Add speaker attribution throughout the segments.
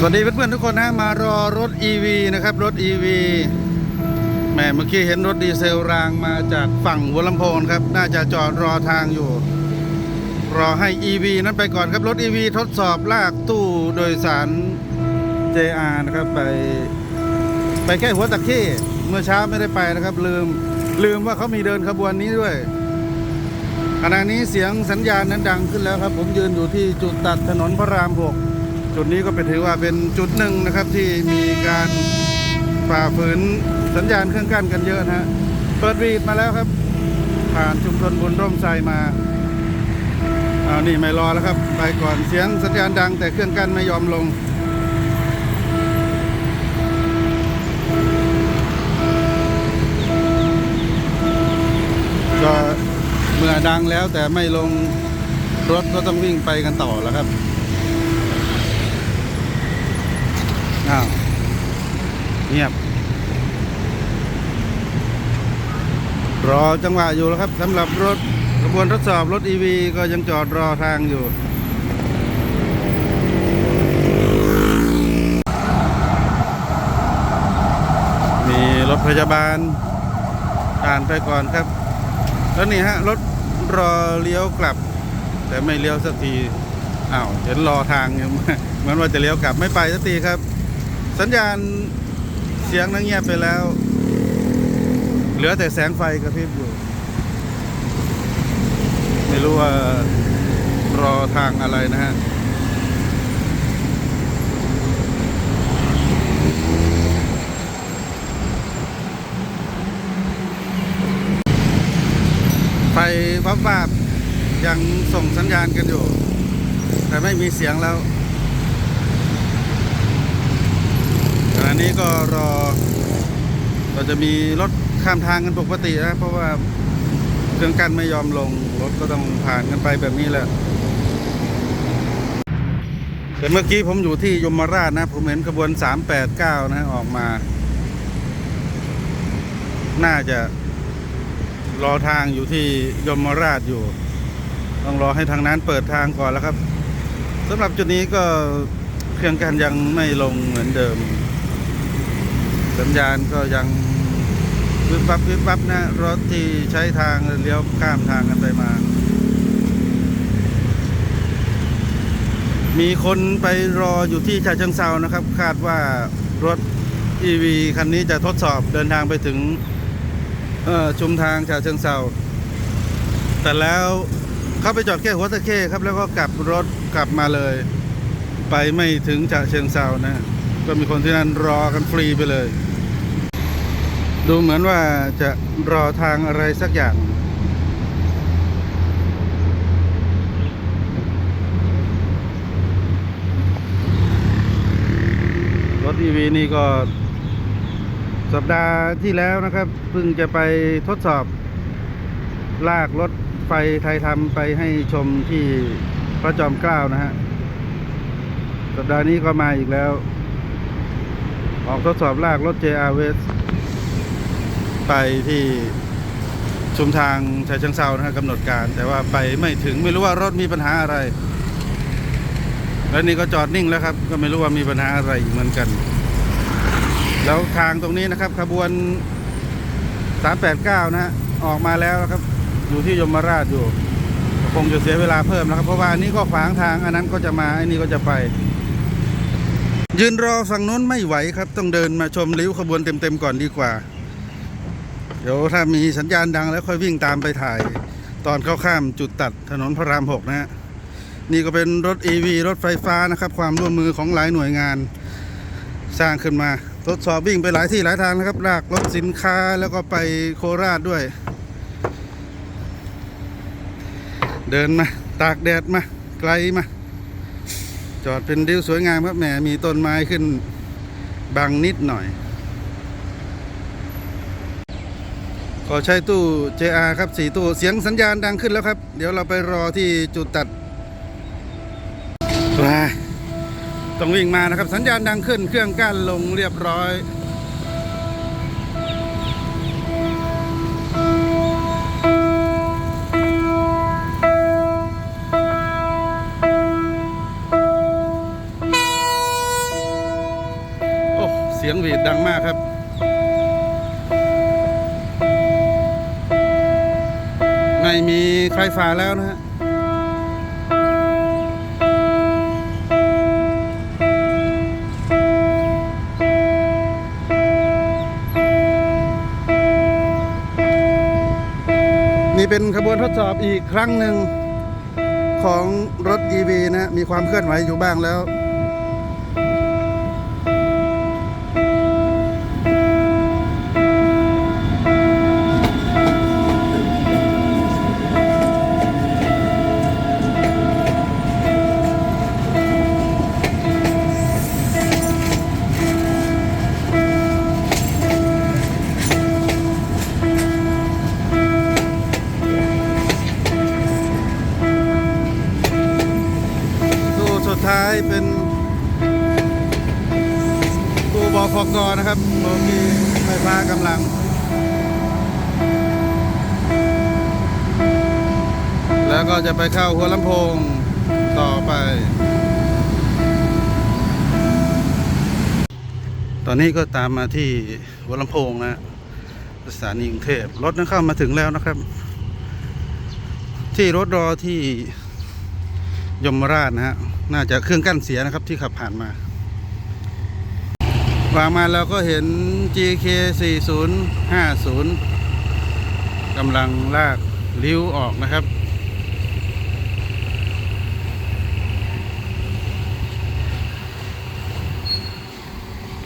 Speaker 1: สวัสดีเพื่อนๆทุกคนนะมารอรถ EV นะครับ รถ EV แหมเมื่อกี้เห็นรถดีเซลรางมาจากฝั่งหัวลำโพงครับ น่าจะจอดรอทางอยู่ รอให้ EV นั้นไปก่อนครับ รถ EV ทดสอบลากตู้โดยสาร JR นะครับไป ไปแค่หัวตะเข้เมื่อเช้าไม่ได้ไปนะครับ ลืมลืมว่าเขามีเดินขบวนนี้ด้วยขณะนี้เสียงสัญญาณนั้นดังขึ้นแล้วครับ ผมยืนอยู่ที่จุดตัดถนนพระรามหก จุดนี้ก็เป็นถือว่าเป็นจุดหนึ่งนะครับที่มีการฝ่าฝืนสัญญาณเครื่องกั้นกันเยอะนะฮะเปิดวีดมาแล้วครับ ผ่านชุมชนบุญร่มไทรมาอ้าวนี่ไม่รอแล้วครับ ไปก่อนเสียงสัญญาณดัง แต่เครื่องกั้นไม่ยอมลงก็เมื่อดังแล้วแต่ไม่ลงรถก็ต้องวิ่งไปกันต่อแล้วครับ อ้าวเงียบ รอจังหวะอยู่แล้วครับสำหรับรถกระบวนทดสอบรถ EV ก็ยังจอดรอทางอยู่มีรถพยาบาลผ่านไปก่อนครับ แล้วนี่ฮะรถรอเลี้ยวกลับ แต่ไม่เลี้ยวสักทีอ้าวเห็นรอทางอยู่เหมือนว่าจะเลี้ยวกลับไม่ไปสักทีครับ สัญญาณเสียงนั่งเงียบไปแล้ว เหลือแต่แสงไฟกระพริบอยู่ ไม่รู้ว่ารอทางอะไรนะฮะไฟวับวาบยังส่งสัญญาณกันอยู่ แต่ไม่มีเสียงแล้ว ณะนี้ก็รอ เราจะมีรถข้ามทางกันปกตินะเพราะว่าเครื่องกั้นไม่ยอมลง รถก็ต้องผ่านกันไปแบบนี้แหละแต่เมื่อกี้ผมอยู่ที่ยมราชนะ ผมเห็นขบวน 389 นะออกมา น่าจะรอทางอยู่ที่ยมราชอยู่ ต้องรอให้ทางนั้นเปิดทางก่อนแล้วครับสำหรับจุดนี้ก็เครื่องกันยังไม่ลงเหมือนเดิม สัญญาณก็ยังวิบวับวิบวับนะรถที่ใช้ทางเลี้ยวข้ามทางกันไปมา มีคนไปรออยู่ที่ชาเชิงเซานะครับ คาดว่ารถ EV คันนี้จะทดสอบเดินทางไปถึงชุมทางชาเชิงเซาแต่แล้วเข้าไปจอดแค่หัวตะเข้ครับ แล้วก็กลับรถกลับมาเลย ไปไม่ถึงชาเชิงเซานะ ก็มีคนที่นั่นรอกันฟรีไปเลย ดูเหมือนว่าจะรอทางอะไรสักอย่าง รถ EV นี่ก็ สัปดาห์ที่แล้วนะครับเพิ่งจะไปทดสอบ ลากรถไฟไทยทำไปให้ชมที่พระจอมเกล้านะฮะ สัปดาห์นี้ก็มาอีกแล้ว ออกทดสอบลากรถ JR West ไปที่ชุมทางชายเชิงเซานะฮะกำหนดการ แต่ว่าไปไม่ถึงไม่รู้ว่ารถมีปัญหาอะไร แล้วนี่ก็จอดนิ่งแล้วครับ ก็ไม่รู้ว่ามีปัญหาอะไรเหมือนกัน แล้วทางตรงนี้นะครับ ขบวน 389 นะฮะออกมาแล้วนะครับ อยู่ที่ยมราชอยู่คงจะเสียเวลาเพิ่มนะครับ เพราะว่าอันนี้ก็ขวางทางอันนั้นก็จะมาอันนี้ก็จะไป ยืนรอฝั่งนู้นไม่ไหวครับ ต้องเดินมาชมริ้วขบวนเต็มๆก่อนดีกว่า ดี๋ยวถ้ามีสัญญาณดังแล้วค่อยวิ่งตามไปถ่าย ตอนเข้าข้ามจุดตัดถนนพระรามหกนะฮะนี่ก็เป็นรถ EV รถไฟฟ้านะครับ ความร่วมมือของหลายหน่วยงาน สร้างขึ้นมาทดสอบวิ่งไปหลายที่หลายทางนะครับลากรถสินค้าแล้วก็ไปโคราชด้วย เดินมา ตากแดดมา ไกลมา จอดเป็นริ้วสวยงามครับแหมมีต้นไม้ขึ้นบังนิดหน่อย ขอใช้ตู้ JR ครับสี่ตู้เสียงสัญญาณดังขึ้นแล้วครับ เดี๋ยวเราไปรอที่จุดตัดว้าต้องวิ่งมานะครับ สัญญาณดังขึ้นเครื่องกั้นลงเรียบร้อยเสียงหวีดดังมากครับ ใครฝ่าแล้วนะฮะนี่เป็นขบวนทดสอบอีกครั้งหนึ่งของรถ EV นะฮะมีความเคลื่อนไหวอยู่บ้างแล้ว นี้ก็ตามมาที่หัวลำโพงนะสถานีกรุงเทพรถนั้นเข้ามาถึงแล้วนะครับ ที่รถรอที่ยมราชนะฮะน่าจะเครื่องกั้นเสียนะครับที่ขับผ่านมาวางมาแล้วก็เห็น GK 4050กำลังลากริ้วออกนะครับ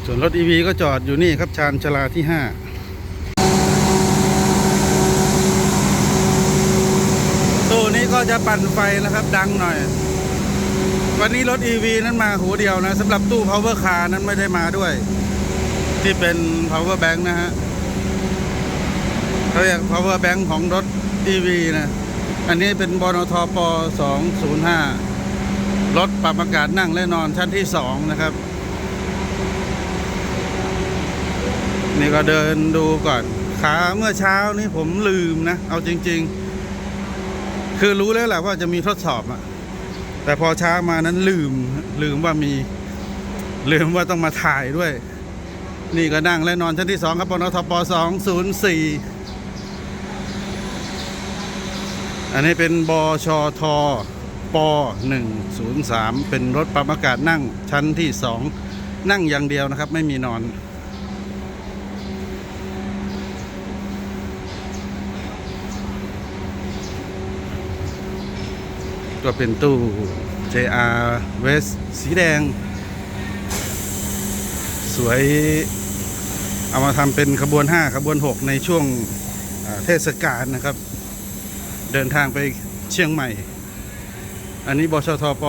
Speaker 1: ส่วนรถ EV ก็จอดอยู่นี่ครับชานชลาที่5ตู้นี้ก็จะปั่นไฟนะครับ ดังหน่อย วันนี้รถ EV นั้นมาหัวเดียวนะสำหรับตู้ power car นั้นไม่ได้มาด้วย ที่เป็น power bank นะฮะเขาเรียก power bank ของรถ EV นะ อันนี้เป็นบนทป205 รถปรับอากาศนั่งและนอนชั้นที่ 2 นะครับ นี่ก็เดินดูก่อนขาเมื่อเช้านี้ผมลืมนะ เอาจริง ๆ คือรู้แล้วแหละว่าจะมีทดสอบอะแต่พอเช้ามานั้นลืมลืมว่ามี ลืมว่าต้องมาถ่ายด้วย นี่ก็นั่งและนอนชั้นที่สองครับปนทปสองศูนย์สี่อันนี้เป็นบชทปหนึ่งศูนย์สามเป็นรถปรับอากาศนั่งชั้นที่สองนั่งอย่างเดียวนะครับ ไม่มีนอน ก็เป็นตู้ JR West สีแดง สวย เอามาทำเป็นขบวน 5 ขบวน 6 ในช่วงเทศกาลนะครับ เดินทางไปเชียงใหม่ อันนี้บชทป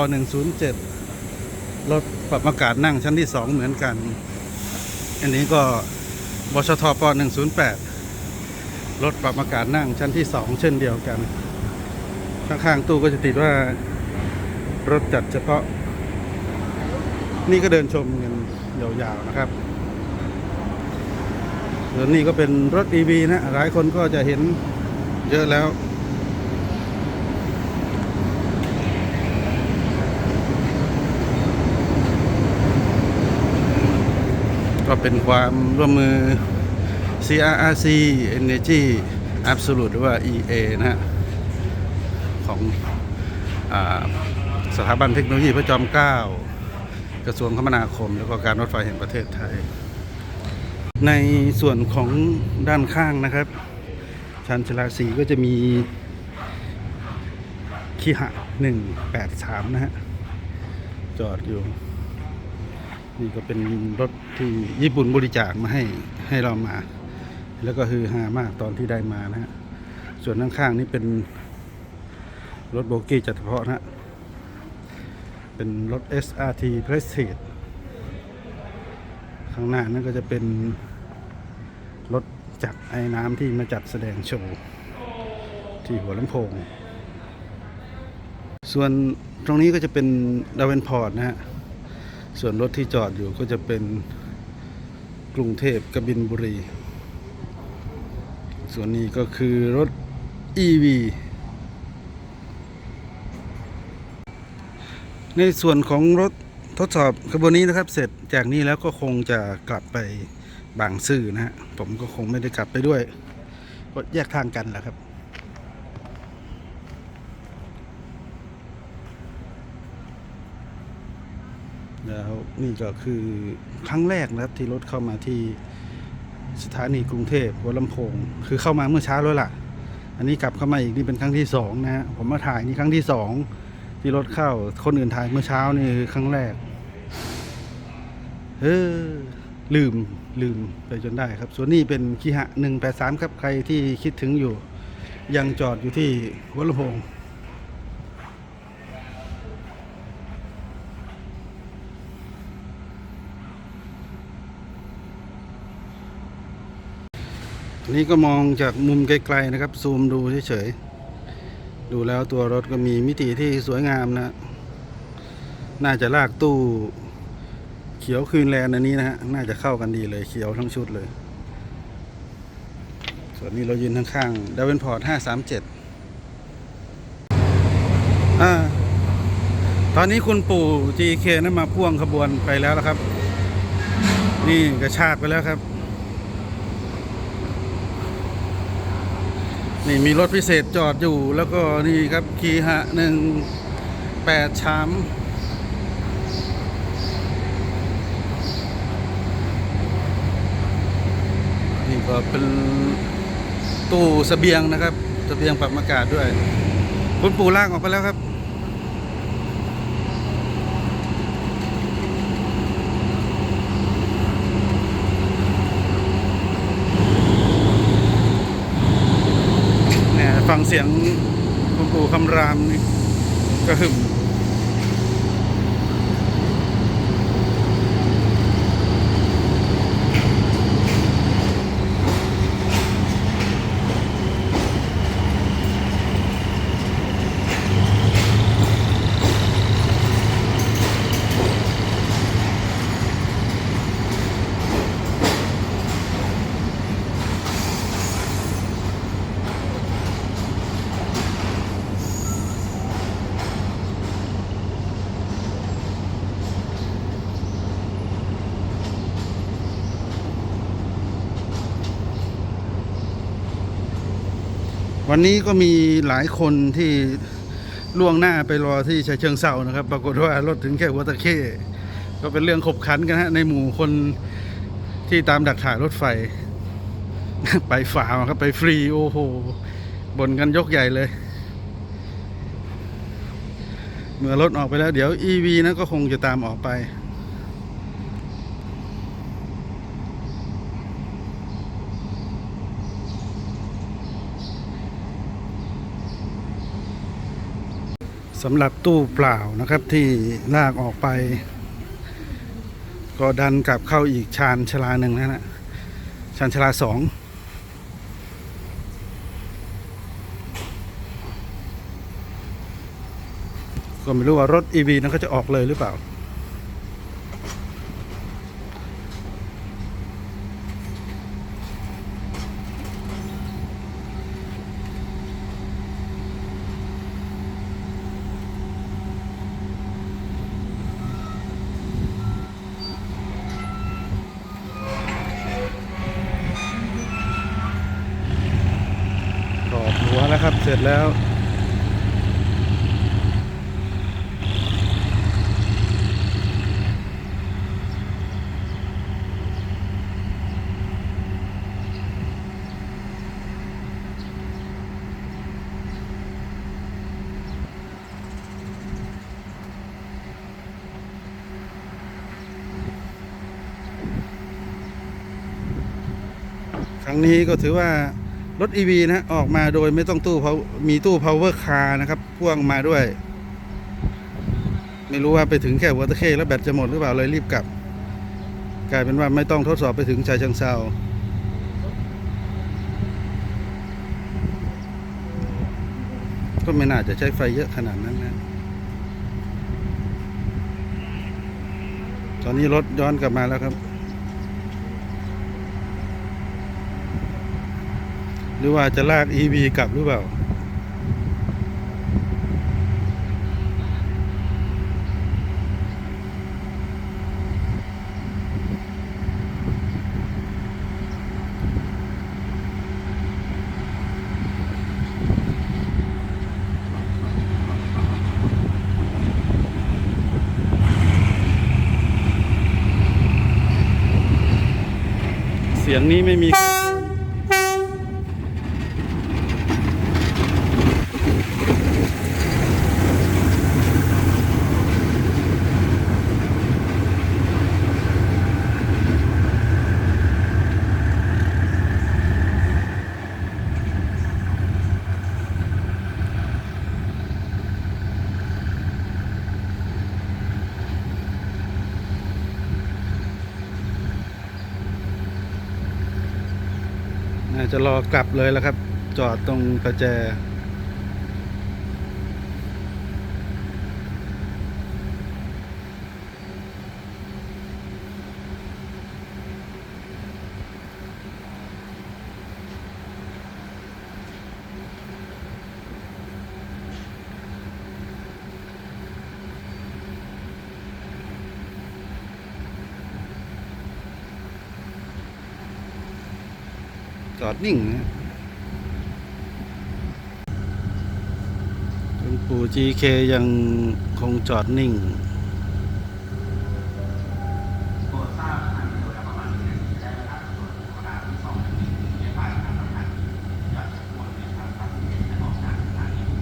Speaker 1: 107 รถปรับอากาศนั่งชั้นที่ 2 เหมือนกัน อันนี้ก็บชทป 108 รถปรับอากาศนั่งชั้นที่ 2 เช่นเดียวกัน ข้างๆตู้ก็จะติดว่ารถจัดเฉพาะ นี่ก็เดินชมกันยาวๆนะครับส่วนนี้ก็เป็นรถ EV นะ หลายคนก็จะเห็นเยอะแล้วก็เป็นความร่วมมือ CRRC Energy Absolute หรือว่า EA นะฮะ ของอสถาบันเทคโนโลยีพระจอมเกล้ากระทรวงคมนาคม แล้วก็การรถไฟแห่งประเทศไทย ในส่วนของด้านข้างนะครับชันชลาสีก็จะมีคีหะ183นะฮะ จอดอยู่ นี่ก็เป็นรถที่ญี่ปุ่นบริจาคมาให้ให้เรามา แล้วก็คือฮามากตอนที่ได้มานะฮะ ส่วนข้างๆนี่เป็น รถโบกี้จัดเฉพาะนะฮะเป็นรถ SRT Prestige ข้างหน้านั่นก็จะเป็นรถจักรไอ้น้ำที่มาจัดแสดงโชว์ที่หัวลำโพง ส่วนตรงนี้ก็จะเป็นดาเวนพอร์ตนะฮะ ส่วนรถที่จอดอยู่ก็จะเป็นกรุงเทพกบินบุรี ส่วนนี้ก็คือรถ EV ในส่วนของรถทดสอบขบวนนี้นะครับ เสร็จจากนี้แล้วก็คงจะกลับไปบางซื่อนะฮะผมก็คงไม่ได้กลับไปด้วยก็แยกทางกันแหละครับแล้วนี่ก็คือครั้งแรกนะครับที่รถเข้ามาที่สถานีกรุงเทพหัวลำโพง คือเข้ามาเมื่อเช้าแล้วล่ะ อันนี้กลับเข้ามาอีกนี่เป็นครั้งที่สองนะฮะผมมาถ่ายนี่ครั้งที่สอง ที่รถเข้า คนอื่นถ่ายเมื่อเช้านี่คือครั้งแรก เออ ลืมลืมไปจนได้ครับ ส่วนนี้เป็นคีหะหนึ่งแปดสามครับใครที่คิดถึงอยู่ ยังจอดอยู่ที่หัลโพงนนี้ก็มองจากมุมไกลๆนะครับ ซูมดูเฉยๆ ดูแล้วตัวรถก็มีมิติที่สวยงามนะ น่าจะลากตู้เขียวคืนแลนอันนี้นะฮะ น่าจะเข้ากันดีเลยเขียวทั้งชุดเลย ส่วนนี้เรายืนข้างๆดาวินพอร์ต537อ่าตอนนี้คุณปู่ GK นั้นมาพ่วงขบวนไปแล้วนะครับ นี่กระชากไปแล้วครับ นี่มีรถพิเศษจอดอยู่แล้วก็นี่ครับคีหะหนึ่งแปดชามนี่ก็เป็นตู้เสบียงนะครับเสบียงปรับอากาศด้วย คุณปู่ลากออกไปแล้วครับ ฟังเสียงคุณปู่คำรามนี่ก็หึม วันนี้ก็มีหลายคนที่ล่วงหน้าไปรอที่ชายเชิงเซานะครับ ปรากฏว่ารถถึงแค่หัวตะเข้ก็เป็นเรื่องขบขันกันฮะในหมู่คนที่ตามดักถ่ายรถไฟ ไปฝ่ามาครับไปฟรีโอ้โหบ่นกันยกใหญ่เลย เมื่อรถออกไปแล้วเดี๋ยว EV นะก็คงจะตามออกไป สำหรับตู้เปล่านะครับที่ลากออกไป ก็ดันกลับเข้าอีกชานชลาหนึ่งนะฮะชานชลาสองก็ไม่รู้ว่ารถ EV นั้นก็จะออกเลยหรือเปล่า กรอบหัว แล้วครับเสร็จแล้ว ครั้งนี้ก็ถือว่า รถ EV นะออกมาโดยไม่ต้องตู้มีตู้ power car นะครับ พ่วงมาด้วย ไม่รู้ว่าไปถึงแค่หัวตเข้แล้วแบตจะหมดหรือเปล่าเลยรีบกลับ กลายเป็นว่าไม่ต้องทดสอบไปถึงชายชิงเซาก็ไม่น่าจะใช้ไฟเยอะขนาดนั้นนะ ตอนนี้รถย้อนกลับมาแล้วครับ รือว่าจะลาก EV กลับหรือเปล่า เสียงนี้ไม่มี น่าจะรอกลับเลยแล้วครับ จอดตรงประแจ จอ ดนิ่งนะหลวงปู่ GK ยังคงจอดนิ่ง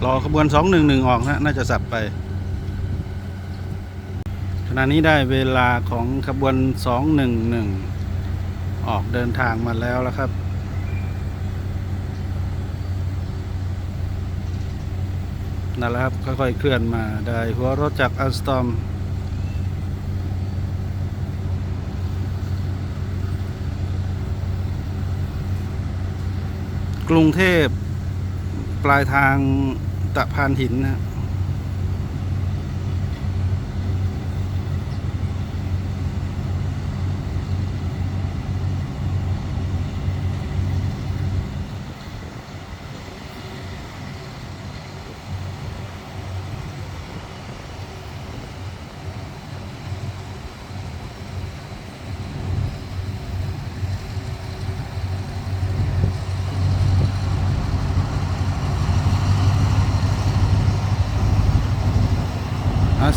Speaker 1: รอขบวน 211 ออกนะน่าจะสับไป ขณะนี้ได้เวลาของขบวน 211 ออกเดินทางมาแล้วแล้วครับ นั่นแหละครับค่อยๆเคลื่อนมาได้หัวรถจากอัลสตอมกรุงเทพปลายทางตะพานหินนะ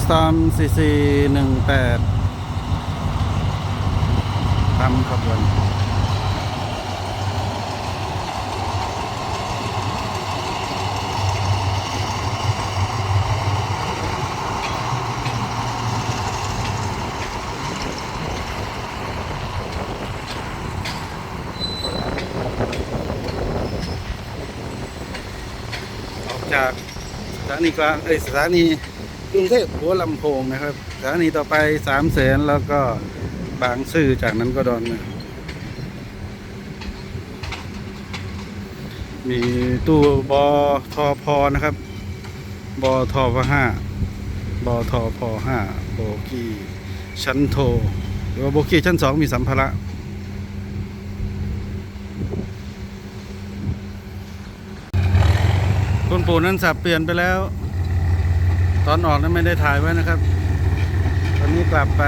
Speaker 1: สตอมซีซีหนึ่งแปดตามขบวนออกจากสถานีกลางเอ้ยสถานี กรุงเทพหัวลำโพงนะครับสถานีต่อไปสามแสนแล้วก็บางซื่อจากนั้นก็ดอนเมืองมีตู้บอทอพอนะครับบอทอพห้าบอทอพห้าโบกี้ชั้นโทหรือว่าโบกี้ชั้นสองมีสัมภาระคุณปู่นั้นสับเปลี่ยนไปแล้ว ตอนออกนั้นไม่ได้ถ่ายไว้นะครับ ตอนนี้กลับไป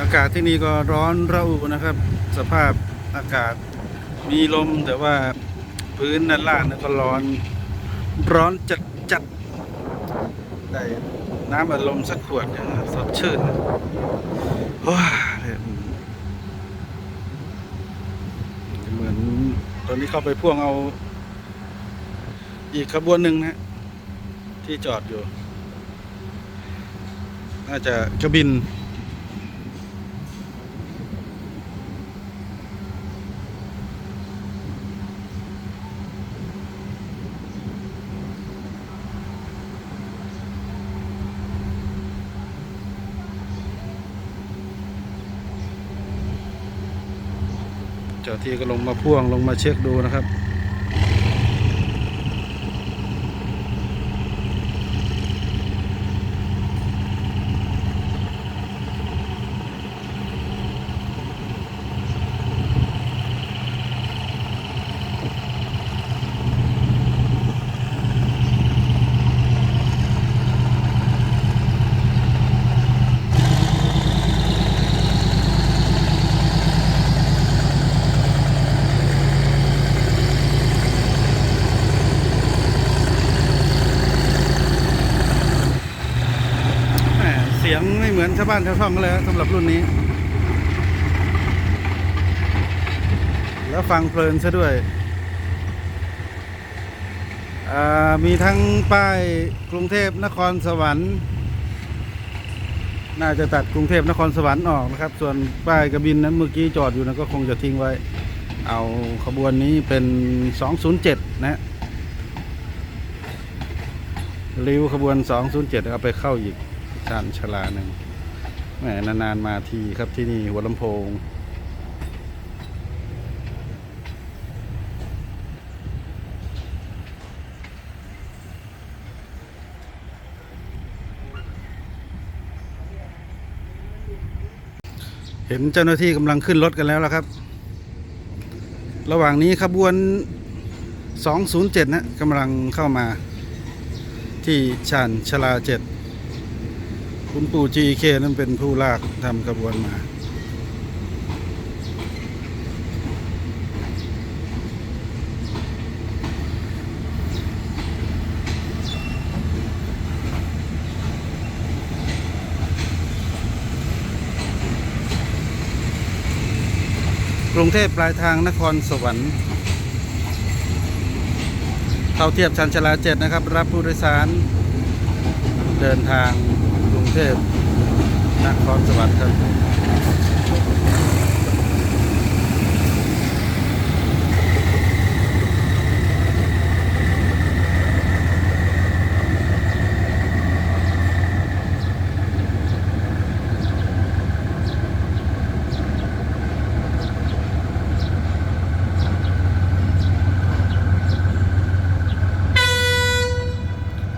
Speaker 1: อากาศที่นี่ก็ร้อนระอุนะครับ สภาพอากาศมีลมแต่ว่าพื้นด้านล่างนั้นก็ร้อน ร้อนจัดจัดได้น้ำอัดลมสักขวดเนี่ยสดชื่นโอ้ย เหมือนต อนนี้เข้าไปพ่วงเอา อีกขบวนหนึ่งนะ ที่จอดอยู่ น่าจะกระบิน จ้าที่ก็ลงมาพ่วงลงมาเช็คดูนะครับ อ มือนชาว บ้านชาวช่องกันเลยสำหรับรุ่นนี้ แล้วฟังเพลินซะด้วยมีทั้งป้ายกรุงเทพนครสวรรค์ น่าจะตัดกรุงเทพนครสวรรค์ออกนะครับ ส่วนป้ายกระบินนั้นเมื่อกี้จอดอยู่นะก็คงจะทิ้งไว้ เอาขบวนนี้เป็น 207 นะริ้วขบวน 207 เอาไปเข้าอีกชานชลาหนึ่ง แหมนานๆมาทีครับที่นี่หัวลำโพง เห็นเจ้าหน้าที่กำลังขึ้นรถกันแล้วละครับ ระหว่างนี้ขบวน 207 นะกำลังเข้ามาที่ชานชลาเจ็ด คุณปู่ GK นั้นเป็นผู้ลากทำขบวนมา กรุงเทพปลายทางนครสวรรค์เข้าเทียบชันชลาเจ็ดนะครับ รับผู้โดยสารเดินทาง เทพนครสวรรค์ครับ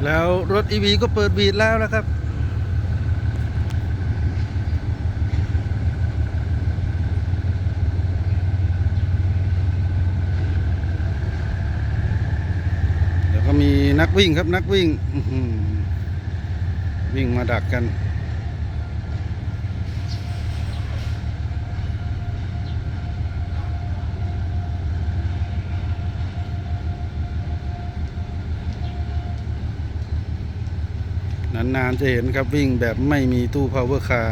Speaker 1: แล้วรถ EV ก็เปิดบีดแล้วนะครับ เดี๋ยวก็มีนัก วิ่งครับนักวิ่งวิ่งมาดักกัน นานๆจะเห็นครับวิ่งแบบไม่มีตู้ power car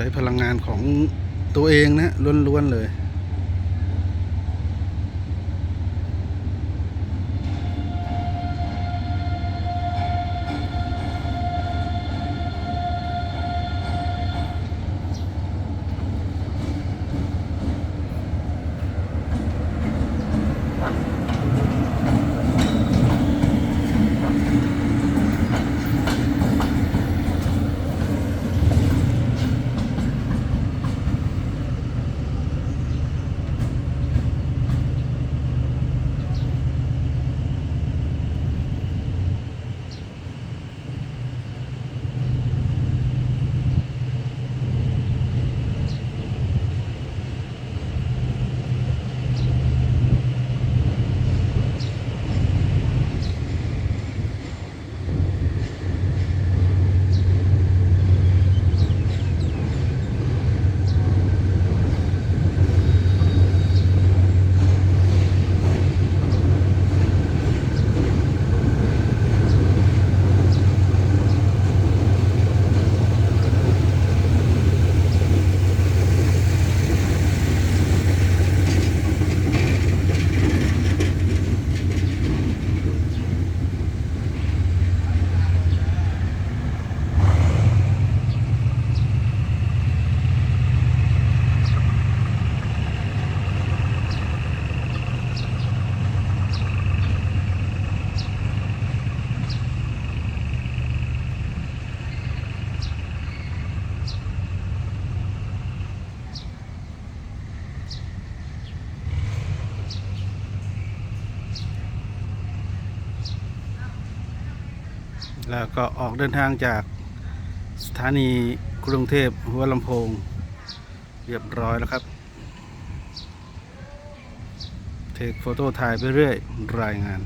Speaker 1: ใช้พลังงานของตัวเองนะล้วนๆเลย แล้วก็ออกเดินทางจากสถานีกรุงเทพหัวลำโพง เรียบร้อยแล้วครับ เทคโฟโต้ถ่ายไปเรื่อยรายงาน